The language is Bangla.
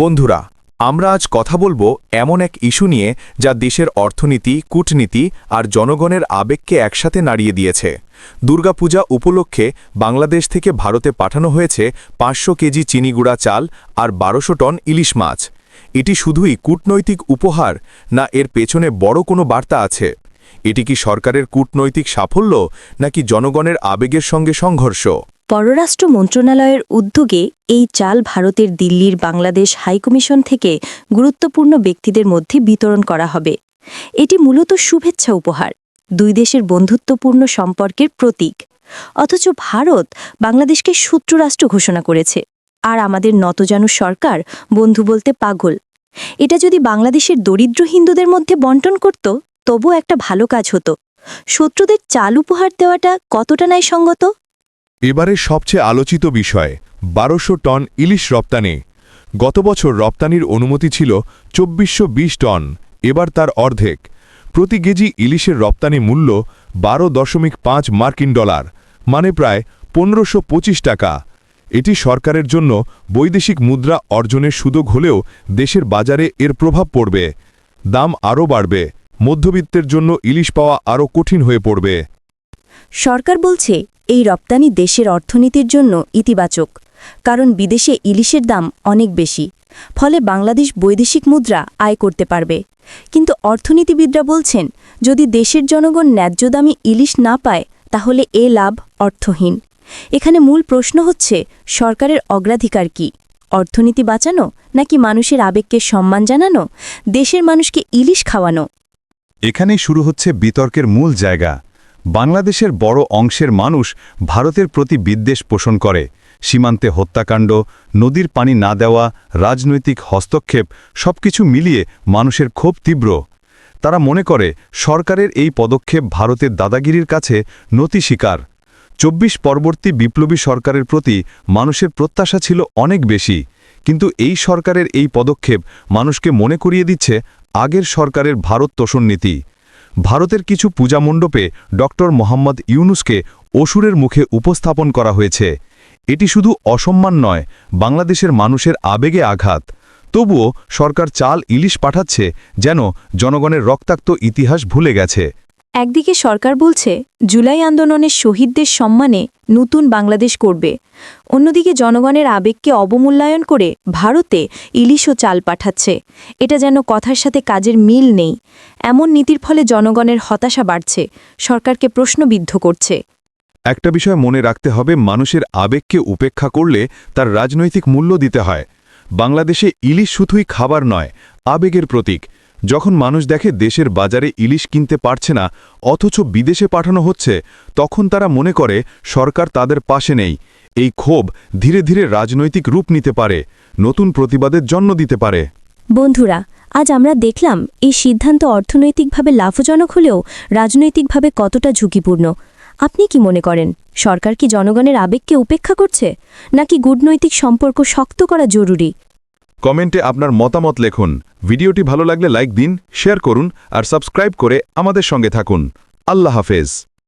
বন্ধুরা, আমরা আজ কথা বলব এমন এক ইস্যু নিয়ে যা দেশের অর্থনীতি, কূটনীতি আর জনগণের আবেগকে একসাথে নাড়িয়ে দিয়েছে। দুর্গাপূজা উপলক্ষে বাংলাদেশ থেকে ভারতে পাঠানো হয়েছে পাঁচশো কেজি চিনিগুড়া চাল আর বারোশো টন ইলিশ মাছ। এটি শুধুই কূটনৈতিক উপহার, না এর পেছনে বড় কোনো বার্তা আছে? এটি কি সরকারের কূটনৈতিক সাফল্য, নাকি জনগণের আবেগের সঙ্গে সংঘর্ষ? পররাষ্ট্র মন্ত্রণালয়ের উদ্যোগে এই চাল ভারতের দিল্লির বাংলাদেশ হাইকমিশন থেকে গুরুত্বপূর্ণ ব্যক্তিদের মধ্যে বিতরণ করা হবে। এটি মূলত শুভেচ্ছা উপহার, দুই দেশের বন্ধুত্বপূর্ণ সম্পর্কের প্রতীক। অথচ ভারত বাংলাদেশকে শত্রুরাষ্ট্র ঘোষণা করেছে, আর আমাদের নতজানু সরকার বন্ধু বলতে পাগল। এটা যদি বাংলাদেশের দরিদ্র হিন্দুদের মধ্যে বন্টন করত তবু একটা ভালো কাজ হতো। শত্রুদের চাল উপহার দেওয়াটা কতটা ন্যায়সঙ্গত? এবারের সবচেয়ে আলোচিত বিষয়, বারোশো টন ইলিশ রপ্তানি। গত বছর রপ্তানির অনুমতি ছিল চব্বিশশো টন, এবার তার অর্ধেক। প্রতি কেজি ইলিশের রপ্তানি মূল্য বারো দশমিক পাঁচ মার্কিন ডলার মানে প্রায় পনেরোশো টাকা। এটি সরকারের জন্য বৈদেশিক মুদ্রা অর্জনের সুযোগ হলেও দেশের বাজারে এর প্রভাব পড়বে। দাম আরও বাড়বে, মধ্যবিত্তের জন্য ইলিশ পাওয়া আরও কঠিন হয়ে পড়বে। সরকার বলছে এই রপ্তানি দেশের অর্থনীতির জন্য ইতিবাচক, কারণ বিদেশে ইলিশের দাম অনেক বেশি, ফলে বাংলাদেশ বৈদেশিক মুদ্রা আয় করতে পারবে। কিন্তু অর্থনীতিবিদরা বলছেন, যদি দেশের জনগণ ন্যায্য দামি ইলিশ না পায়, তাহলে এ লাভ অর্থহীন। এখানে মূল প্রশ্ন হচ্ছে, সরকারের অগ্রাধিকার কি? অর্থনীতি বাঁচানো নাকি মানুষের আবেগকে সম্মান জানানো? দেশের মানুষকে ইলিশ খাওয়ানো? এখানেই শুরু হচ্ছে বিতর্কের মূল জায়গা। বাংলাদেশের বড় অংশের মানুষ ভারতের প্রতি বিদ্বেষ পোষণ করে। সীমান্তে হত্যাকাণ্ড, নদীর পানি না দেওয়া, রাজনৈতিক হস্তক্ষেপ সবকিছু মিলিয়ে মানুষের ক্ষোভ তীব্র। তারা মনে করে, সরকারের এই পদক্ষেপ ভারতের দাদাগিরির কাছে নতি স্বীকার। চব্বিশ পরবর্তী বিপ্লবী সরকারের প্রতি মানুষের প্রত্যাশা ছিল অনেক বেশি। কিন্তু এই সরকারের এই পদক্ষেপ মানুষকে মনে করিয়ে দিচ্ছে আগের সরকারের ভারত তোষণ নীতি। ভারতের কিছু পূজা মণ্ডপে ডক্টর মোহাম্মদ ইউনুসকে অসুরের মুখে উপস্থাপন করা হয়েছে। এটি শুধু অসম্মান নয়, বাংলাদেশের মানুষের আবেগে আঘাত। তবুও সরকার চাল ইলিশ পাঠাচ্ছে যেন জনগণের রক্তাক্ত ইতিহাস ভুলে গেছে। একদিকে সরকার বলছে, জুলাই আন্দোলনের শহীদদের সম্মানে নতুন বাংলাদেশ করবে অন্যদিকে জনগণের আবেগকে অবমূল্যায়ন করে ভারতে ইলিশ ও চাল পাঠাচ্ছে। এটা যেন কথার সাথে কাজের মিল নেই। এমন নীতির ফলে জনগণের হতাশা বাড়ছে। সরকারকে প্রশ্নবিদ্ধ করছে। একটা বিষয় মনে রাখতে হবে, মানুষের আবেগকে উপেক্ষা করলে তার রাজনৈতিক মূল্য দিতে হয়। বাংলাদেশে ইলিশ শুধুই খাবার নয়, আবেগের প্রতীক। যখন মানুষ দেখে দেশের বাজারে ইলিশ কিনতে পারছে না, অথচ বিদেশে পাঠানো হচ্ছে, তখন তারা মনে করে সরকার তাদের পাশে নেই। এই ক্ষোভ ধীরে ধীরে রাজনৈতিক রূপ নিতে পারে, নতুন প্রতিবাদের জন্ম দিতে পারে। বন্ধুরা, আজ আমরা দেখলাম এই সিদ্ধান্ত অর্থনৈতিকভাবে লাভজনক হলেও রাজনৈতিকভাবে কতটা ঝুঁকিপূর্ণ। আপনি কি মনে করেন, সরকার কি জনগণের আবেগকে উপেক্ষা করছে, নাকি গুডনৈতিক সম্পর্ক শক্ত করা জরুরি? কমেন্টে আপনার মতামত লেখুন। ভিডিওটি ভালো লাগলে লাইক দিন, শেয়ার করুন আর সাবস্ক্রাইব করে আমাদের সঙ্গে থাকুন। আল্লাহ হাফেজ।